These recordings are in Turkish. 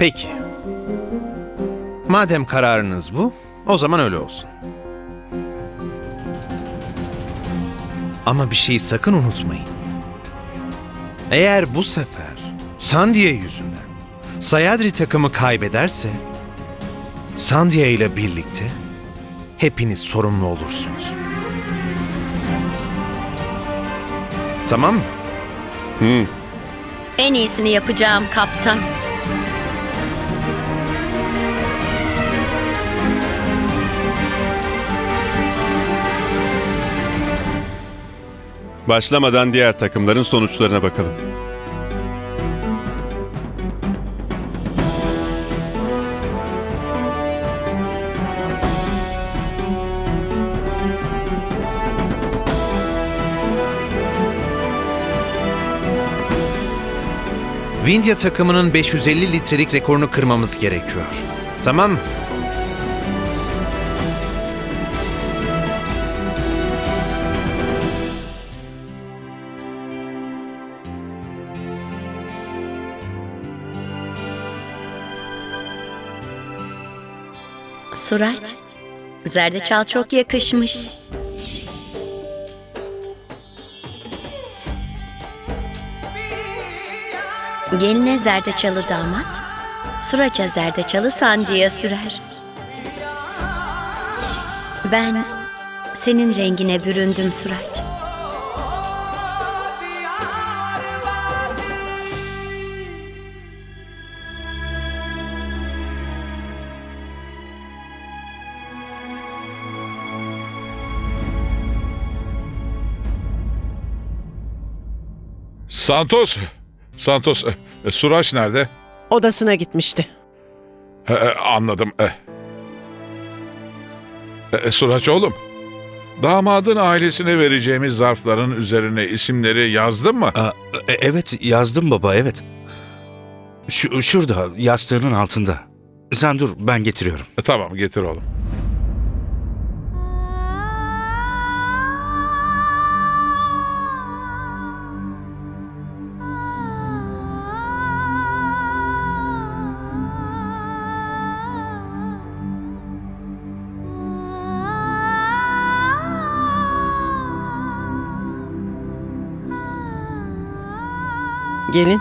Peki. Madem kararınız bu, o zaman öyle olsun. Ama bir şeyi sakın unutmayın. Eğer bu sefer Sandia yüzünden Sayadri takımı kaybederse Sandia ile birlikte hepiniz sorumlu olursunuz. Tamam mı? En iyisini yapacağım kaptan. Başlamadan diğer takımların sonuçlarına bakalım. Vindya takımının 550 litrelik rekorunu kırmamız gerekiyor. Tamam Suraç, zerdeçal çok yakışmış. Geline zerdeçalı damat, Suraç'a zerdeçalı sandiye sürer. Ben senin rengine büründüm Suraç. Santos. Santos. e, e, Suraş nerede? Odasına gitmişti. E, e, anladım. E. E, e, Suraç oğlum. Damadın ailesine vereceğimiz zarfların üzerine isimleri yazdın mı? Aa, e- evet yazdım baba evet. Şu, şurada yastığının altında. Sen dur ben getiriyorum. E, tamam getir oğlum. Gelin.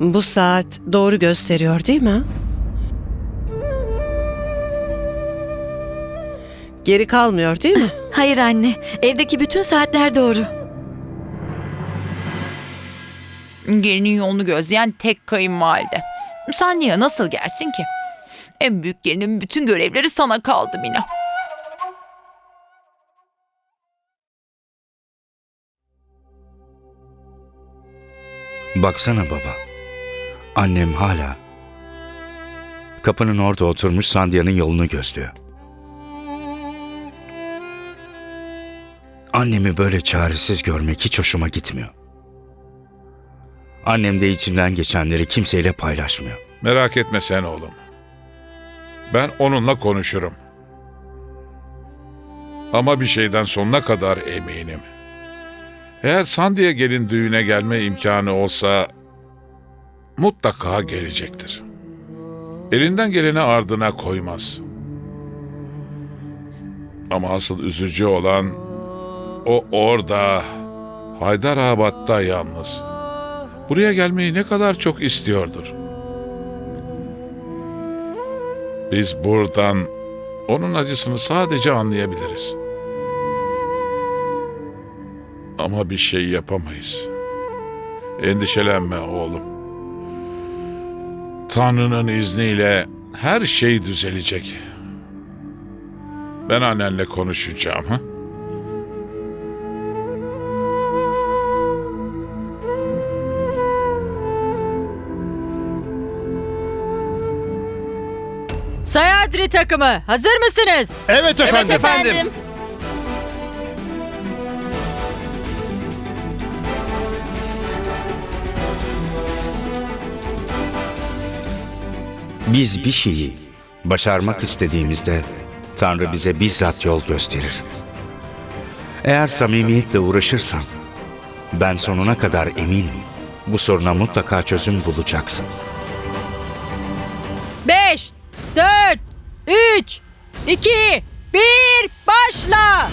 Bu saat doğru gösteriyor değil mi? Geri kalmıyor değil mi? Hayır anne, evdeki bütün saatler doğru. Gelinin yolunu gözleyen tek kayınvalide. Sen niye nasıl gelsin ki? En büyük gelinin bütün görevleri sana kaldı Mina. Baksana baba. Annem hala kapının orada oturmuş Sandia'nın yolunu gözlüyor. Annemi böyle çaresiz görmek hiç hoşuma gitmiyor. Annem de içinden geçenleri kimseyle paylaşmıyor. Merak etme sen oğlum. Ben onunla konuşurum. Ama bir şeyden sonuna kadar eminim. Eğer Sandy'ye gelin düğüne gelme imkanı olsa mutlaka gelecektir. Elinden geleni ardına koymaz. Ama asıl üzücü olan o orada Haydarabad'da yalnız. Buraya gelmeyi ne kadar çok istiyordur. Biz buradan onun acısını sadece anlayabiliriz. Ama bir şey yapamayız. Endişelenme oğlum. Tanrı'nın izniyle her şey düzelecek. Ben annenle konuşacağım. Ha? Sayadri takımı hazır mısınız? Evet efendim. efendim. Biz bir şeyi başarmak istediğimizde Tanrı bize bizzat yol gösterir. Eğer samimiyetle uğraşırsan ben sonuna kadar eminim Bu soruna mutlaka çözüm bulacaksın. 5, 4, 3, 2, 1, başla!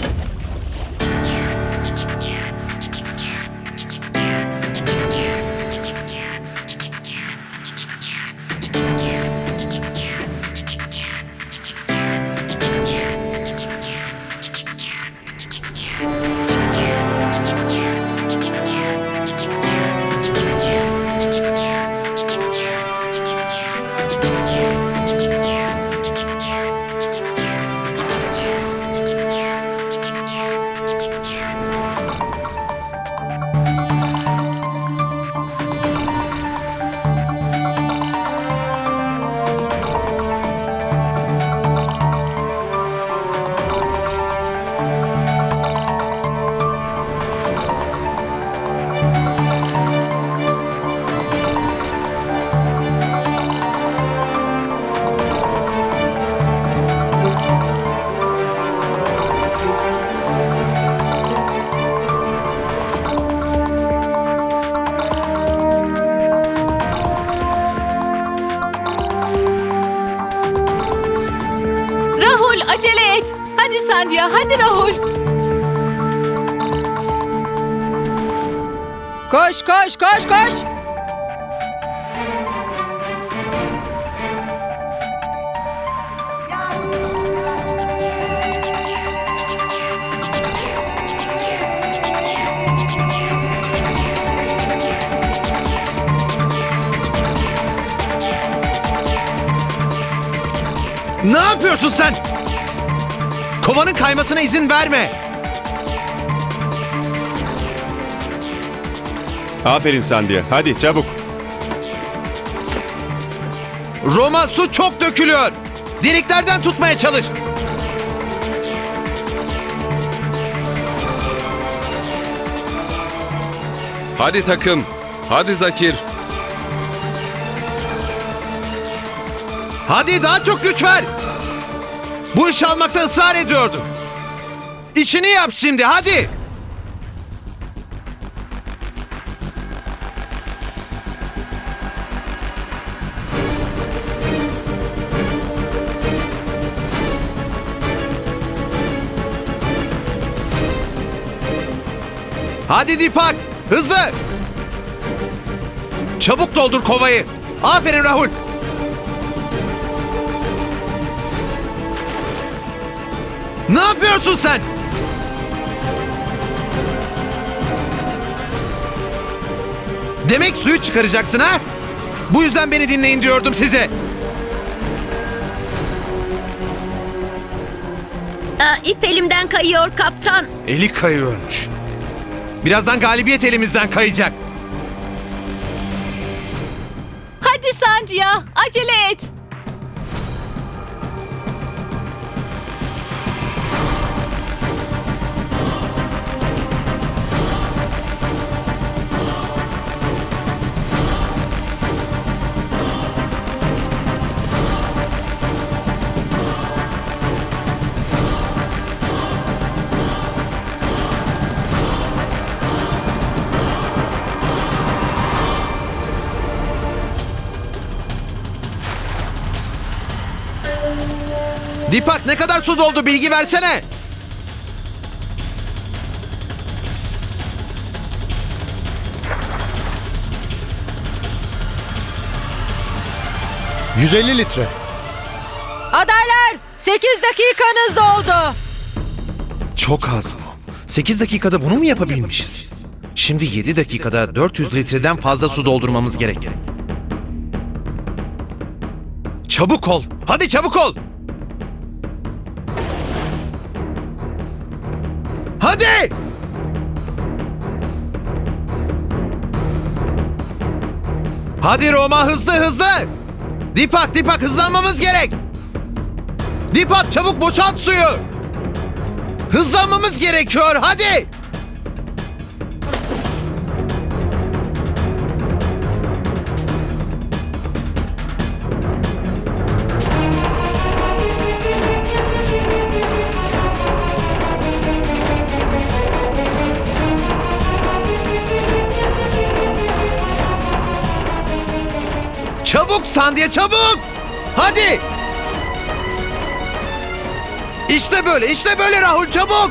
Acele et. Hadi Sandhya hadi Rahul. Koş, koş, koş, koş! Ne yapıyorsun sen? Kovanın kaymasına izin verme. Aferin Sandia. Hadi çabuk. Roma su çok dökülüyor. Deliklerden tutmaya çalış. Hadi takım. Hadi Zakir. Hadi daha çok güç ver. Bu işi almakta ısrar ediyordun. İşini yap şimdi hadi. Hadi Dipak, hızlı. Çabuk doldur kovayı. Aferin Rahul. Ne yapıyorsun sen? Demek suyu çıkaracaksın ha? Bu yüzden beni dinleyin diyordum size. Aa, ip elimden kayıyor kaptan. Eli kayıyormuş. Birazdan galibiyet elimizden kayacak. Hadi Sandhya acele et. Dipak ne kadar su doldu bilgi versene. ...150 litre. Adaylar, 8 dakikanız doldu. Çok az bu. 8 dakikada bunu mu yapabilmişiz? Şimdi 7 dakikada 400 litreden fazla su doldurmamız gerek. Çabuk ol. Hadi çabuk ol. Hadi! Hadi Roma hızlı hızlı. Dipak Dipak hızlanmamız gerek. Dipak çabuk boşalt suyu. Hızlanmamız gerekiyor hadi. Sandiye çabuk! Hadi! İşte böyle, işte böyle Rahul çabuk!